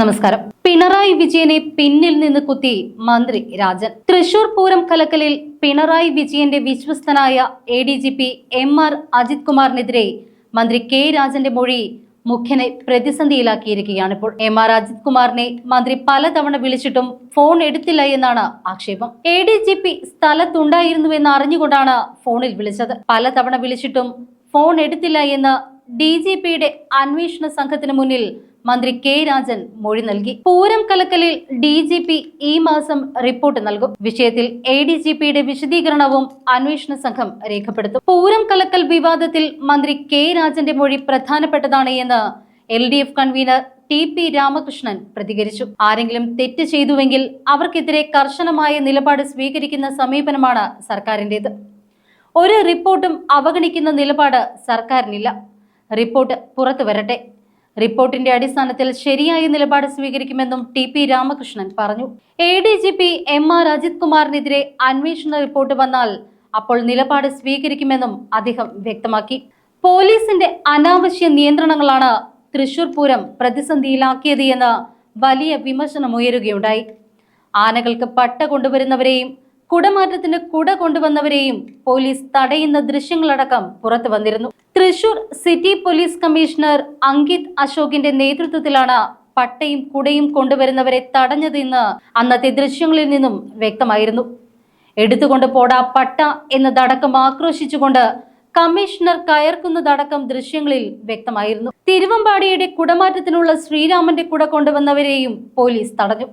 നമസ്കാരം. പിണറായി വിജയനെ പിന്നിൽ നിന്ന് കുത്തി മന്ത്രി രാജൻ. തൃശൂർ പൂരം കലക്കലിൽ പിണറായി വിജയന്റെ വിശ്വസ്തനായ A D G P M R Ajith കുമാറിനെതിരെ മന്ത്രി കെ രാജന്റെ മൊഴി മുഖ്യനെ പ്രതിസന്ധിയിലാക്കിയിരിക്കുകയാണ് ഇപ്പോൾ. എം ആർ അജിത് കുമാറിനെ മന്ത്രി പലതവണ വിളിച്ചിട്ടും ഫോൺ എടുത്തില്ല എന്നാണ് ആക്ഷേപം. എ ഡി ജി പി സ്ഥലത്തുണ്ടായിരുന്നുവെന്ന് അറിഞ്ഞുകൊണ്ടാണ് ഫോണിൽ വിളിച്ചത്. പലതവണ വിളിച്ചിട്ടും ഫോൺ എടുത്തില്ല എന്ന് ഡി ജി പിയുടെ അന്വേഷണ സംഘത്തിന് മുന്നിൽ മന്ത്രി കെ രാജൻ മൊഴി നൽകി. പൂരം കലക്കലിൽ ഡി ജി പി ഈ മാസം റിപ്പോർട്ട് നൽകും. വിഷയത്തിൽ എ ഡി ജി പിയുടെ വിശദീകരണവും അന്വേഷണ സംഘം രേഖപ്പെടുത്തും. പൂരം കലക്കൽ വിവാദത്തിൽ മന്ത്രി കെ രാജന്റെ മൊഴി പ്രധാനപ്പെട്ടതാണ് എന്ന് L D F convener T P Ramakrishnan പ്രതികരിച്ചു. ആരെങ്കിലും തെറ്റ് ചെയ്തുവെങ്കിൽ അവർക്കെതിരെ കർശനമായ നിലപാട് സ്വീകരിക്കുന്ന സമീപനമാണ് സർക്കാരിന്റേത്. ഒരു റിപ്പോർട്ടും അവഗണിക്കുന്ന നിലപാട് സർക്കാരിനില്ല. റിപ്പോർട്ട് പുറത്തു വരട്ടെ റിപ്പോർട്ടിന്റെ അടിസ്ഥാനത്തിൽ ശരിയായ നിലപാട് സ്വീകരിക്കുമെന്നും ടി പി രാമകൃഷ്ണൻ പറഞ്ഞു. A D G P M R Ajith കുമാറിനെതിരെ അന്വേഷണ റിപ്പോർട്ട് വന്നാൽ അപ്പോൾ നിലപാട് സ്വീകരിക്കുമെന്നും അദ്ദേഹം വ്യക്തമാക്കി. പോലീസിന്റെ അനാവശ്യ നിയന്ത്രണങ്ങളാണ് തൃശൂർ പൂരം പ്രതിസന്ധിയിലാക്കിയത് എന്ന് വലിയ വിമർശനമുയരുകയുണ്ടായി. ആനകൾക്ക് പട്ട കൊണ്ടുവരുന്നവരെയും കുടമാറ്റത്തിന് കുട കൊണ്ടുവന്നവരെയും പോലീസ് തടയുന്ന ദൃശ്യങ്ങളടക്കം പുറത്തു വന്നിരുന്നു. Thrissur city police commissioner Ankit അശോകിന്റെ നേതൃത്വത്തിലാണ് പട്ടയും കുടയും കൊണ്ടുവരുന്നവരെ തടഞ്ഞതെന്ന് അന്നത്തെ ദൃശ്യങ്ങളിൽ നിന്നും വ്യക്തമായിരുന്നു. എടുത്തുകൊണ്ട് പോടാ പട്ട എന്നതടക്കം ആക്രോശിച്ചുകൊണ്ട് കമ്മീഷണർ കയർക്കുന്നതടക്കം ദൃശ്യങ്ങളിൽ വ്യക്തമായിരുന്നു. തിരുവമ്പാടിയുടെ കുടമാറ്റത്തിനുള്ള ശ്രീരാമന്റെ കുട കൊണ്ടുവന്നവരെയും പോലീസ് തടഞ്ഞു.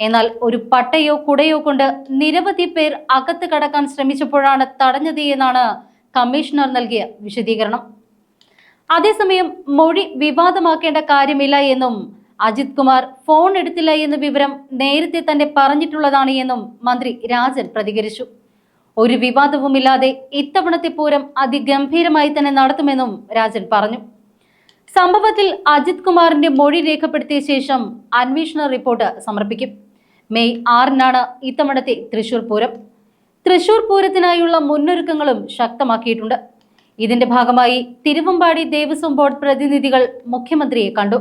എന്നാൽ ഒരു പട്ടയോ കുടയോ കൊണ്ട് നിരവധി പേർ അകത്ത് കടക്കാൻ ശ്രമിച്ചപ്പോഴാണ് തടഞ്ഞത് എന്നാണ് കമ്മീഷണർ നൽകിയ വിശദീകരണം. അതേസമയം മൊഴി വിവാദമാക്കേണ്ട കാര്യമില്ല എന്നും അജിത് കുമാർ ഫോൺ എടുത്തില്ല എന്ന വിവരം നേരത്തെ തന്നെ പറഞ്ഞിട്ടുള്ളതാണ് എന്നും മന്ത്രി രാജൻ പ്രതികരിച്ചു. ഒരു വിവാദവുമില്ലാതെ ഇത്തവണത്തെ പൂരം അതിഗംഭീരമായി തന്നെ നടത്തുമെന്നും രാജൻ പറഞ്ഞു. സംഭവത്തിൽ അജിത് കുമാറിന്റെ മൊഴി രേഖപ്പെടുത്തിയ ശേഷം അന്വേഷണ റിപ്പോർട്ട് സമർപ്പിക്കും. മെയ് ആറിനാണ് ഇത്തവണത്തെ തൃശൂർ പൂരം. തൃശൂർ പൂരത്തിനായുള്ള മുന്നൊരുക്കങ്ങളും ശക്തമാക്കിയിട്ടുണ്ട്. ഇതിന്റെ ഭാഗമായി തിരുവമ്പാടി ദേവസ്വം ബോർഡ് പ്രതിനിധികൾ മുഖ്യമന്ത്രിയെ കണ്ടു.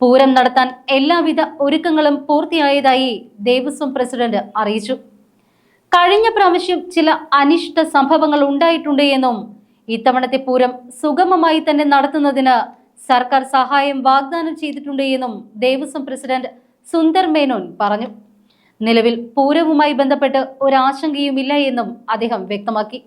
പൂരം നടത്താൻ എല്ലാവിധ ഒരുക്കങ്ങളും പൂർത്തിയായതായി ദേവസ്വം പ്രസിഡന്റ് അറിയിച്ചു. കഴിഞ്ഞ പ്രാവശ്യം ചില അനിഷ്ട സംഭവങ്ങൾ ഉണ്ടായിട്ടുണ്ട് എന്നും ഇത്തവണത്തെ പൂരം സുഗമമായി തന്നെ നടത്തുന്നതിന് സർക്കാർ സഹായം വാഗ്ദാനം ചെയ്തിട്ടുണ്ട് എന്നും ദേവസ്വം പ്രസിഡന്റ് സുന്ദർ മേനോൻ പറഞ്ഞു. നിലവിൽ പൂരവുമായി ബന്ധപ്പെട്ട് ഒരാശങ്കയുമില്ല എന്നും അദ്ദേഹം വ്യക്തമാക്കി.